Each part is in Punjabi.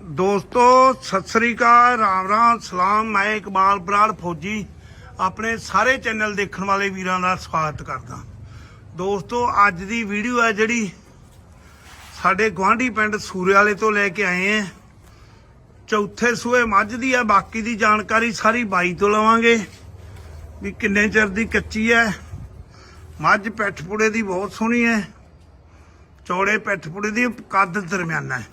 ਦੋਸਤੋ, ਸਤਿ ਸ੍ਰੀ ਅਕਾਲ, ਰਾਮ ਰਾਮ, ਸਲਾਮ, ਮੈਂ ਇਕਬਾਲ ਬਰਾੜ ਫੌਜੀ, ਆਪਣੇ ਸਾਰੇ ਚੈਨਲ ਦੇਖਣ ਵਾਲੇ ਵੀਰਾਂ ਦਾ ਸਵਾਗਤ ਕਰਦਾ। ਦੋਸਤੋ, ਅੱਜ ਦੀ ਵੀਡੀਓ ਹੈ ਜਿਹੜੀ ਸਾਡੇ ਗਵਾਂਢੀ ਪਿੰਡ ਸੂਰੇ ਵਾਲੇ ਤੋਂ ਲੈ ਕੇ ਆਏ ਆ ਚੌਥੇ ਸੂਏ ਮੱਝ ਦੀ ਹੈ, ਬਾਕੀ ਦੀ ਜਾਣਕਾਰੀ ਸਾਰੀ ਬਾਈ ਤੋਂ ਲਵਾਂਗੇ, ਵੀ ਕਿੰਨੇ ਚਿਰ ਦੀ ਕੱਚੀ ਹੈ। ਮੱਝ ਪੈਠਪੁੜੇ ਦੀ ਬਹੁਤ ਸੋਹਣੀ ਹੈ, ਚੌੜੇ ਪੈਠਪੁੜੇ ਦੀ ਕੱਦ ਦਰਮਿਆਨਾ ਹੈ।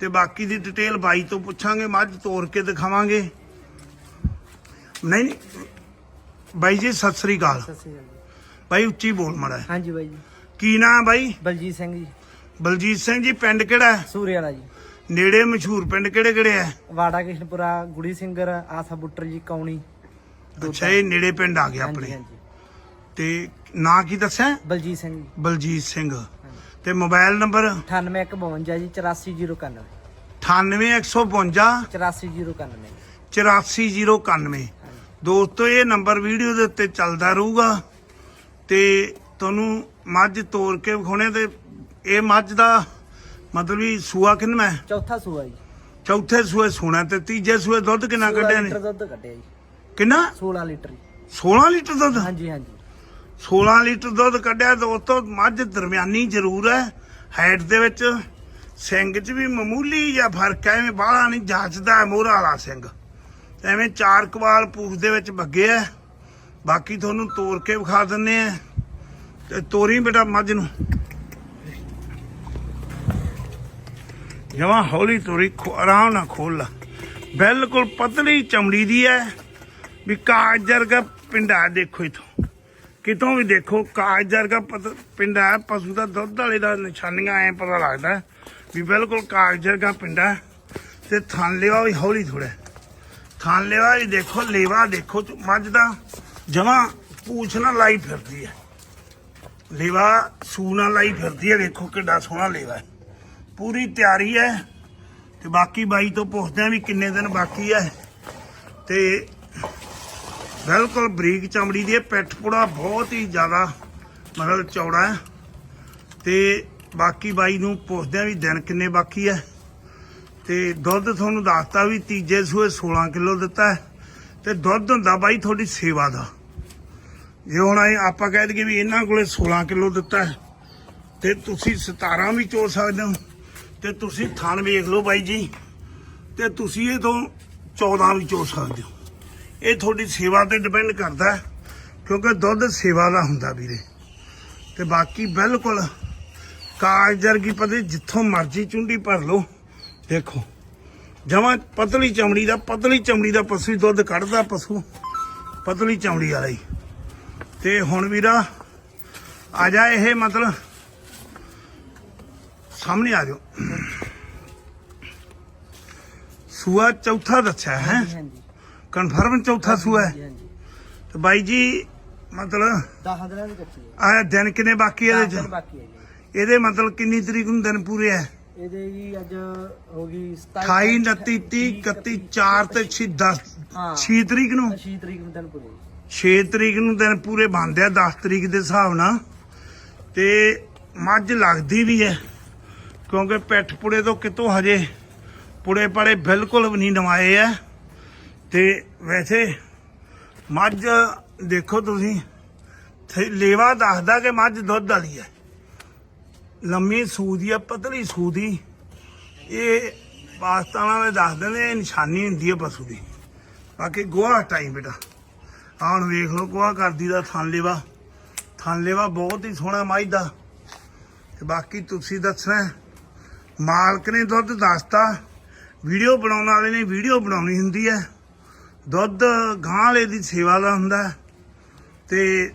ਤੇ ਬਾਕੀ ਦੀ ਡਿਟੇਲ ਬਾਈ ਤੋਂ ਪੁੱਛਾਂਗੇ ਮੱਝ ਤੋੜ ਕੇ ਦਿਖਾਵਾਂਗੇ। ਨਹੀਂ। ਬਾਈ ਜੀ ਸਤਿ ਸ੍ਰੀ ਅਕਾਲ। ਸਤਿ ਸ਼੍ਰੀ ਅਕਾਲ ਬਾਈ ਉੱਚੀ ਬੋਲ ਮੜਾ ਹਾਂਜੀ ਬਾਈ ਜੀ। ਕੀ ਨਾਮ ਬਾਈ? ਬਲਜੀਤ ਸਿੰਘ ਜੀ। ਬਲਜੀਤ ਸਿੰਘ ਜੀ ਪਿੰਡ ਕਿਹੜਾ ਹੈ? ਸੂਰੇ ਵਾਲਾ ਜੀ। ਨੇੜੇ ਮਸ਼ਹੂਰ ਪਿੰਡ ਕਿਹੜੇ ਕਿਹੜੇ ਆ ਵਾੜਾ ਕਿਸ਼ਨਪੁਰਾ ਗੁੜੀ ਸਿੰਗਰ ਆਸਾ ਬੁੱਟਰ ਜੀ ਕੌਣੀ। ਅੱਛਾ ਇਹ ਨੇੜੇ ਪਿੰਡ ਆ ਹਾਂਜੀ ਆਪਣੇ। ਹਾਂਜੀ। ਤੇ ਨਾਂ ਕੀ ਦੱਸਿਆ? ਬਲਜੀਤ ਸਿੰਘ ਜੀ। ਬਲਜੀਤ ਸਿੰਘ। ਤੇ ਮੋਬਾਈਲ ਨੰਬਰ? 9852 ਜੀ 84091 98152 84091 84091 ਦੋਸਤੋ ਇਹ ਨੰਬਰ ਵੀਡੀਓ ਦੇ ਉੱਤੇ ਚੱਲਦਾ ਰਹੂਗਾ ਤੇ ਤੁਹਾਨੂੰ ਮੱਝ ਤੋੜ ਕੇ ਵਿਖਾਉਣੇ ਤੇ ਇਹ ਮੱਝ ਦਾ ਮਤਲਬ ਵੀ ਸੂਆ ਕਿੰਨਾ ਹੈ? ਚੌਥਾ ਸੂਆ ਜੀ। ਚੌਥੇ ਸੂਏ ਸੋਣਾ ਤੇ ਤੀਜੇ ਸੂਏ ਦੁੱਧ ਕਿੰਨਾ 16 ਕੱਢਿਆ ਲੀਟਰ ਨੇ ਦੁੱਧ ਕੱਢਿਆ ਜੀ। ਕਿੰਨਾ? 16 ਲੀਟਰ ਜੀ। 16 ਲੀਟਰ ਦੁੱਧ? ਹਾਂਜੀ ਹਾਂਜੀ। 16 ਲੀਟਰ ਦੁੱਧ ਕੱਢਿਆ ਦੋਸਤੋ ਮੱਝ ਦਰਮਿਆਨੀ ਜ਼ਰੂਰ ਹੈ। ਹਾਈਟ ਦੇ ਵਿੱਚ ਸਿੰਘ 'ਚ ਵੀ ਮਾਮੂਲੀ ਜਿਹਾ ਫ਼ਰਕ ਹੈ, ਐਵੇਂ ਬਾਹਲਾ ਨਹੀਂ ਜਾਚਦਾ ਮੋਹਰਾ ਵਾਲਾ ਸਿੰਘ। ਐਵੇਂ ਚਾਰ ਕਵਾਲ ਪੂਛ ਦੇ ਵਿੱਚ ਬੱਗੇ ਆ ਬਾਕੀ ਤੁਹਾਨੂੰ ਤੋੜ ਕੇ ਵਿਖਾ ਦਿੰਨੇ ਆ ਤੇ ਤੋਰੀ ਬੇਟਾ ਮੱਝ ਨੂੰ। ਜਮਾ ਹੌਲੀ ਤੋਰੀ ਖੋ- ਆਰਾਮ ਨਾਲ ਖੋਲ ਲਾ। ਬਿਲਕੁਲ ਪਤਲੀ ਚਮੜੀ ਦੀ ਹੈ। ਵੀ ਕਾਜ ਵਰਗਾ ਪਿੰਡਾ ਦੇਖੋ ਇਥੋਂ। ਕਿਤੋਂ ਵੀ ਦੇਖੋ, ਕਾਜ ਵਰਗਾ ਪਤ- ਪਿੰਡਾ ਹੈ, ਪਸ਼ੂ ਦਾ ਦੁੱਧ ਵਾਲੇ ਦਾ ਨਿਸ਼ਾਨੀਆਂ ਐ ਪਤਾ ਲੱਗਦਾ ਵੀ ਬਿਲਕੁਲ ਕਾਜ ਵਰਗਾ ਪਿੰਡਾ ਹੈ ਤੇ ਥਣ ਲੇਵਾ ਵੀ ਹੌਲੀ ਥੋੜਾ ਥਣ ਲੇਵਾ ਵੀ ਦੇਖੋ, ਲੇਵਾ ਦੇਖੋ ਮੱਝ ਦਾ ਜਮਾ ਪੂਛ ਨਾ ਲਾਈ ਫਿਰਦੀ ਹੈ। ਲੇਵਾ ਸੂ ਨਾਲ ਲਾਈ ਫਿਰਦੀ ਹੈ, ਦੇਖੋ ਕਿੱਡਾ ਸੋਹਣਾ ਲੇਵਾ ਪੂਰੀ ਤਿਆਰੀ ਹੈ ਤੇ ਬਾਕੀ ਬਾਈ ਤੋਂ ਪੁੱਛਦੇ ਆ ਵੀ ਕਿੰਨੇ ਦਿਨ ਬਾਕੀ ਹੈ ਤੇ ਬਿਲਕੁਲ ਬਰੀਕ ਚਮੜੀ ਦੀ ਹੈ, ਪਿੱਠ ਪੁੜਾ ਬਹੁਤ ਹੀ ਜ਼ਿਆਦਾ ਮਤਲਬ ਚੌੜਾ ਹੈ। ਤੇ ਬਾਕੀ ਬਾਈ ਨੂੰ ਪੁੱਛਦੇ ਆ ਵੀ ਦਿਨ ਕਿੰਨੇ ਬਾਕੀ ਹੈ। ਤੇ ਦੁੱਧ ਤੁਹਾਨੂੰ ਦੱਸਤਾ ਵੀ ਤੀਜੇ ਸੂਏ 16 ਕਿਲੋ ਦਿੱਤਾ ਹੈ। ਤੇ ਦੁੱਧ ਹੁੰਦਾ ਬਾਈ ਤੁਹਾਡੀ ਸੇਵਾ ਦਾ। ਜੇ ਹੁਣ ਆਪਾਂ ਕਹਿ ਦਈਏ ਵੀ ਇਹਨਾਂ ਕੋਲੇ 16 ਕਿਲੋ ਦਿੱਤਾ ਹੈ, ਤੇ ਤੁਸੀਂ 17 ਵੀ ਚੋ ਸਕਦੇ ਹੋ। ਤੇ ਤੁਸੀਂ ਥਣ ਵੇਖ ਲਓ ਬਾਈ ਜੀ, ਤੇ ਤੁਸੀਂ ਇਹ ਤੋਂ 14 ਵੀ ਚੋ ਸਕਦੇ ਹੋ। ਇਹ ਤੁਹਾਡੀ ਸੇਵਾ ਤੇ ਡਿਪੈਂਡ ਕਰਦਾ ਕਿਉਂਕਿ ਦੁੱਧ ਸੇਵਾ ਦਾ ਹੁੰਦਾ ਵੀਰੇ। ਤੇ ਬਾਕੀ ਬਿਲਕੁਲ ਕਾਜ ਕੀ ਪਤੇ ਜਿੱਥੋਂ ਮਰਜ਼ੀ ਚੁੰਡੀ ਭਰ ਲਓ, ਦੇਖੋ। ਜਮਾ ਪਤਲੀ ਚਮੜੀ ਦਾ, ਪਤਲੀ ਚਮੜੀ ਦਾ ਪਸ਼ੂ ਦੁੱਧ ਕੱਢਦਾ ਪਸ਼ੂ, ਪਤਲੀ ਚਮੜੀ ਵਾਲਾ ਹੀ। ਤੇ ਹੁਣ ਵੀਰਾ, ਆ ਜਾ ਇਹ ਮਤਲਬ, ਸਾਹਮਣੇ ਆ ਜਾਓ। ਸੂਆ ਚੌਥਾ ਦੱਸਿਆ ਹੈ। ਹਾਂਜੀ। ਕਨਫਰਮ ਚੌਥਾ ਸੂਆ ਹੈ। ਹਾਂਜੀ, ਤੇ ਬਾਈ ਜੀ ਮਤਲਬ 10 ਦਿਨਾਂ ਦੀ ਕੱਚੀ ਹੈ। ਆ ਦਿਨ ਕਿੰਨੇ ਬਾਕੀ ਦਸ ਇਹਦੇ ਦਿਨ ਚ? ਬਾਕੀ ਹੈ ਜੀ। ਇਹਦੇ ਮਤਲਬ ਕਿੰਨੀ ਤਰੀਕ ਨੂੰ ਦਿਨ ਪੂਰੇ ਹੈ? ਇਹਦੇ ਜੀ ਅੱਜ ਹੋ ਗਈ 28 29 30 31 4 ਤੇ 6 10 ਹਾਂ। 6 ਤਰੀਕ ਨੂੰ? 6 ਤਰੀਕ ਨੂੰ ਦਿਨ ਪੂਰੇ 6 ਤਰੀਕ ਨੂੰ ਦਿਨ ਪੂਰੇ ਬਣਦੇ ਆ 10 ਤਰੀਕ ਦੇ ਹਿਸਾਬ ਨਾਲ। ਤੇ ਮੱਝ ਲੱਗਦੀ ਵੀ ਹੈ ਕਿਉਂਕਿ ਪਿੱਠ ਪੁੜੇ ਤੋਂ ਕਿਤੋਂ ਹਜੇ ਪੁੜੇ ਪੜੇ ਬਿਲਕੁਲ ਵੀ ਨਹੀਂ ਨਵਾਏ ਆ ਤੇ ਵੈਸੇ ਮੱਝ ਦੇਖੋ ਤੁਸੀਂ ਲੇਵਾ ਦੱਸਦਾ ਕਿ ਮੱਝ ਦੁੱਧ ਵਾਲੀ ਹੈ। ਲੰਮੀ ਸੂਦੀ ਆ, ਪਤਲੀ ਸੂਦੀ। ਇਹ ਪਾਕਿਸਤਾਨ ਵਾਲੇ ਦੱਸਦੇ ਨੇ ਇਹ ਨਿਸ਼ਾਨੀ ਹੁੰਦੀ ਹੈ ਪਸ਼ੂ ਦੀ। ਬਾਕੀ ਗੋਹਾ ਟਾਈਮ ਬੇਟਾ। ਆਹ ਹੁਣ ਵੇਖ ਲਓ, ਗੋਹਾ ਕਰਦੀ ਦਾ ਥਣ ਲੇਵਾ। ਥਣ ਲੇਵਾ ਬਹੁਤ ਹੀ ਸੋਹਣਾ ਮੱਝ ਦਾ। ਤੇ ਬਾਕੀ ਤੁਸੀਂ ਦੱਸਣਾ, ਮਾਲਕ ਨੇ ਦੁੱਧ ਦੱਸਤਾ। ਵੀਡੀਓ ਬਣਾਉਣ ਵਾਲੇ ਨੇ ਵੀਡੀਓ ਬਣਾਉਣੀ ਹੁੰਦੀ ਹੈ। ਦੁੱਧ ਗਾਂ ਵਾਲੇ ਦੀ ਸੇਵਾ ਦਾ ਹੁੰਦਾ ਹੈ। ਤੇ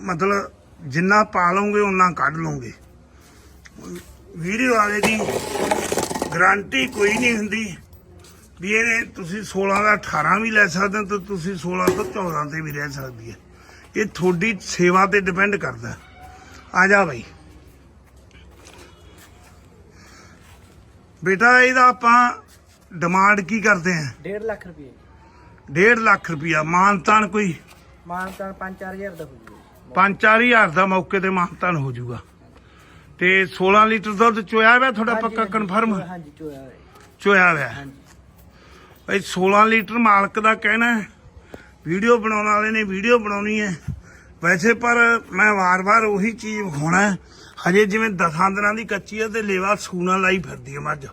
ਮਤਲਬ ਜਿੰਨਾ ਪਾ ਲਓਗੇ ਉਨਾ ਕੱਢ ਲਓਗੇ। ਵੀਡੀਓ ਵਾਲੇ ਦੀ ਗਰੰਟੀ ਕੋਈ ਨਹੀਂ ਹੁੰਦੀ ਵੀ ਇਹ ਤੁਸੀਂ 16 ਦਾ 18 ਵੀ ਲੈ ਸਕਦੇ ਹੋ ਤੇ ਤੁਸੀਂ 16 ਤੋਂ 14 ਤੇ ਵੀ ਰਹਿ ਸਕਦੀ ਹੈ। ਇਹ ਤੁਹਾਡੀ ਸੇਵਾ ਤੇ ਡਿਪੈਂਡ ਕਰਦਾ ਆ ਜਾ ਬਾਈ। ਬੇਟਾ, ਇਹਦਾ ਆਪਾਂ ਡਿਮਾਂਡ ਕੀ ਕਰਦੇ ਆ 1.5 ਲੱਖ ਰੁਪਏ। 1.5 ਲੱਖ ਰੁਪਇਆ ਮਾਨਤਾਨ ਕੋਈ? ਮਾਨ ਤਾਂ 5-4000 ਦਾ ਹੋ ਜੂਗਾ 5-4000 ਦਾ ਮੌਕੇ ਤੇ ਮਾਨਤਾਨ ਹੋ ਜਾਊਗਾ। ਤੇ 16 ਲੀਟਰ ਦੁੱਧ ਚੋਇਆ ਵਾ ਤੁਹਾਡਾ ਪੱਕਾ ਕਨਫਰਮ ਹਾਂਜੀ ਚੋਇਆ ਹੋਇਆ। ਚੋਇਆ ਹੋਇਆ। ਭਾਈ 16 ਲੀਟਰ ਮਾਲਕ ਦਾ ਕਹਿਣਾ ਹੈ ਵੀਡੀਓ ਬਣਾਉਣ ਵਾਲੇ ਨੇ ਵੀਡੀਓ ਬਣਾਉਣੀ ਹੈ। ਵੈਸੇ ਪਰ ਮੈਂ ਵਾਰ-ਵਾਰ ਉਹੀ ਚੀਜ਼ ਵਿਖਾਉਣਾ ਹਜੇ ਜਿਵੇਂ ਦਸਾਂ ਦਿਨਾਂ ਦੀ ਕੱਚੀ ਹੈ ਤੇ ਲੇਵਾ ਸੂਣਾ ਲਾਈ ਫਿਰਦੀ ਹੈ ਮੱਝ।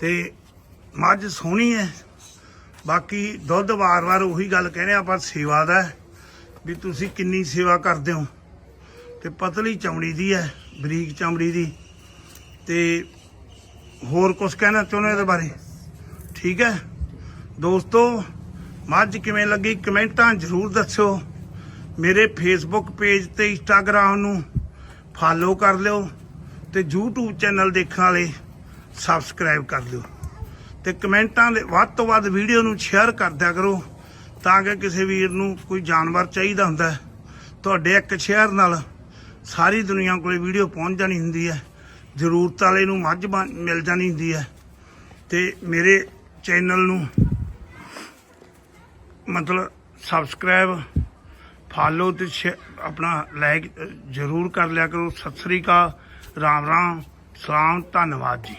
ਤੇ ਮੱਝ ਸੋਹਣੀ ਹੈ ਬਾਕੀ ਦੁੱਧ ਵਾਰ-ਵਾਰ ਉਹੀ ਗੱਲ ਕਹਿੰਦੇ ਆਪਾਂ ਸੇਵਾ ਦਾ ਵੀ ਤੁਸੀਂ ਕਿੰਨੀ ਸੇਵਾ ਕਰਦੇ ਹੋ। ਤੇ ਪਤਲੀ ਚਮੜੀ ਦੀ ਹੈ, ਬਰੀਕ ਚਮੜੀ ਦੀ। ਤੇ ਹੋਰ ਕੁਝ ਕਹਿਣਾ ਚਾਹੁੰਦੇ ਇਹਦੇ ਬਾਰੇ? ਠੀਕ ਹੈ? ਦੋਸਤੋ, ਮੱਝ ਕਿਵੇਂ ਲੱਗੀ ਕਮੈਂਟਾਂ ਜ਼ਰੂਰ ਦੱਸਿਓ। ਮੇਰੇ ਫੇਸਬੁੱਕ ਪੇਜ ਤੇ ਇੰਸਟਾਗ੍ਰਾਮ ਨੂੰ ਫਾਲੋ ਕਰ ਲਿਓ ਤੇ YouTube ਚੈਨਲ ਦੇਖਣ ਵਾਲੇ ਸਬਸਕ੍ਰਾਈਬ ਕਰ ਲਿਓ। ਤੇ ਕਮੈਂਟਾਂ ਦੇ ਵੱਧ ਤੋਂ ਵੱਧ ਵੀਡੀਓ ਨੂੰ ਸ਼ੇਅਰ ਕਰ ਦਿਆ ਕਰੋ ਤਾਂ ਕਿ ਕਿਸੇ ਵੀਰ ਨੂੰ ਕੋਈ ਜਾਨਵਰ ਚਾਹੀਦਾ ਹੁੰਦਾ ਤੁਹਾਡੇ ਇੱਕ ਸ਼ੇਅਰ ਨਾਲ ਸਾਰੀ ਦੁਨੀਆ ਕੋਲੇ ਵੀਡੀਓ ਪਹੁੰਚ ਜਾਣੀ ਹੁੰਦੀ ਹੈ। ਜ਼ਰੂਰਤ ਵਾਲੇ ਨੂੰ ਮੱਝ ਬਣ- ਮਿਲ ਜਾਣੀ ਹੁੰਦੀ ਹੈ। ਤੇ ਮੇਰੇ ਚੈਨਲ ਨੂੰ ਮਤਲਬ ਸਬਸਕ੍ਰਾਈਬ ਫਾਲੋ ਤੇ ਸ਼ੇ- ਆਪਣਾ ਲਾਈਕ ਜ਼ਰੂਰ ਕਰ ਲਿਆ ਕਰੋ। ਸਤਿ ਸ੍ਰੀ ਅਕਾਲ, ਰਾਮ ਰਾਮ, ਸਲਾਮ, ਧੰਨਵਾਦ ਜੀ।